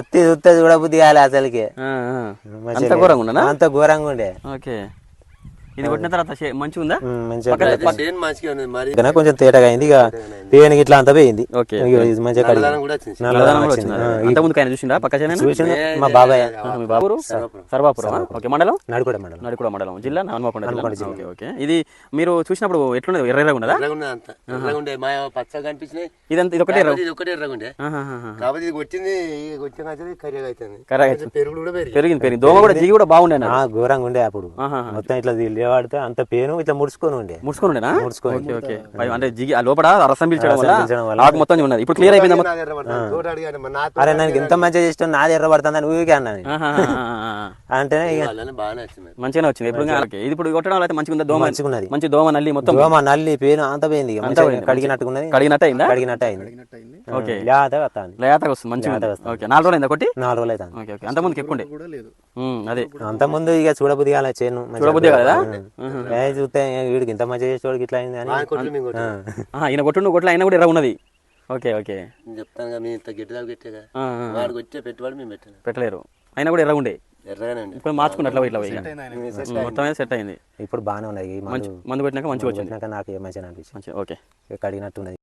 పత్తి చూస్తే చూడబుద్ధి కాలే అసలుకి. అంత ఘోరంగా ఉండనా? అంత ఘోరంగా ఉండే. ఓకే. ఇది కొట్టిన తర్వాత మంచిగా ఉందా. కొంచెం తేటగా అయింది. ఇక పేనుకి ఇట్లా అంత పోయింది మా బాబాయ్. మీ బాబురు సర్వాపురం ఓకే మండలం? నడుకోడ మేడం నడికూడ మండలం. జిల్లా? Hanumakonda okay okay. ఇది మీరు చూసినప్పుడు ఎట్లున్నది? ఎర్ర ఎర్రగా ఉన్నదా ఎర్రగా ఉన్నది అంత ఎర్రగా ఉండే. మా పచ్చగా కనిపించినాయి ఇదంతా ఇది ఒకటే ఒకటే కాబట్టి వచ్చింది కర్రీగా అవుతుంది కూడా పెరిగింది. పెరిగింది దోమ కూడా జిగి కూడా బాగుండే ఘోరంగా ఉండే అప్పుడు. మొత్తం ఇట్లా లేవాడితే అంత పేను ఇట్లా ముడుచుకొని ఉండే. ముడుచుకొని ఉండేనా? ముడుచుకొని. ఓకే అంటే జిగి ఆ లోపల రసం పీల్చడం వల్ల ఆకు మొత్తం ఉన్నది ఇప్పుడు క్లియర్ అయిపోయిందా అరే నాకు ఇంత మంచిగా చేసిన నాది ఎర్ర పడుతుంది ఊరికే వచ్చింది. మరి. మంచిగానే వచ్చింది. ఇప్పుడు. ఇది ఇప్పుడు కొట్టడం వల్ల అయితే మంచిగా ఉందా దోమ? మంచిగా ఉన్నది మంచి దోమ నల్లి మొత్తం? దోమ నల్లి పేను అంత పోయింది. కడిగినట్టుకున్నది కడిగినట్టు అయిందా కడిగినట్టు అయింది ఓకే. లేత వస్తాను లేతగా వస్తుంది. మంచిగా. ఓకే. నాలుగు రోజులు అయిందా కొట్టి? నాలుగు రోజులు అవుతాను ఓకే ఓకే. అంత ముందుకు ఎక్కువ అదే. అంత ముందు ఇక చూడబుద్ధి కాలే చేను. చూడబుద్ధి కాలేదా? చూస్తే వీడికి ఇంత మంచిగా చేసేవాడికి ఇట్లా అయింది అని. ఈయన కొట్టు నువ్వు కొట్లు అయినా కూడా ఎర్ర ఉన్నది. Okay okay. నేను చెప్తాను కదా మేము ఇంత గట్టిగా పెట్టేగా. ఆ, ఆ, వాడికి వచ్చే పెట్టుబడి మేము పెట్టాను పెట్టలేరు. అయినా కూడా ఎర్ర ఉండే. ఎర్రగానే ఉండే. ఇప్పుడు మార్చుకున్నట్లు ఇట్లా పోయి. ఉమ్, మొత్తం అయితే సెట్ అయింది. ఇప్పుడు బాగానే మందు మంచి మందు పెట్టినాక మంచిగా వచ్చింది. నాకు ఏ మంచిగా అనిపించింది. మంచిగా ఓకే. కడిగినట్టు ఉన్నది.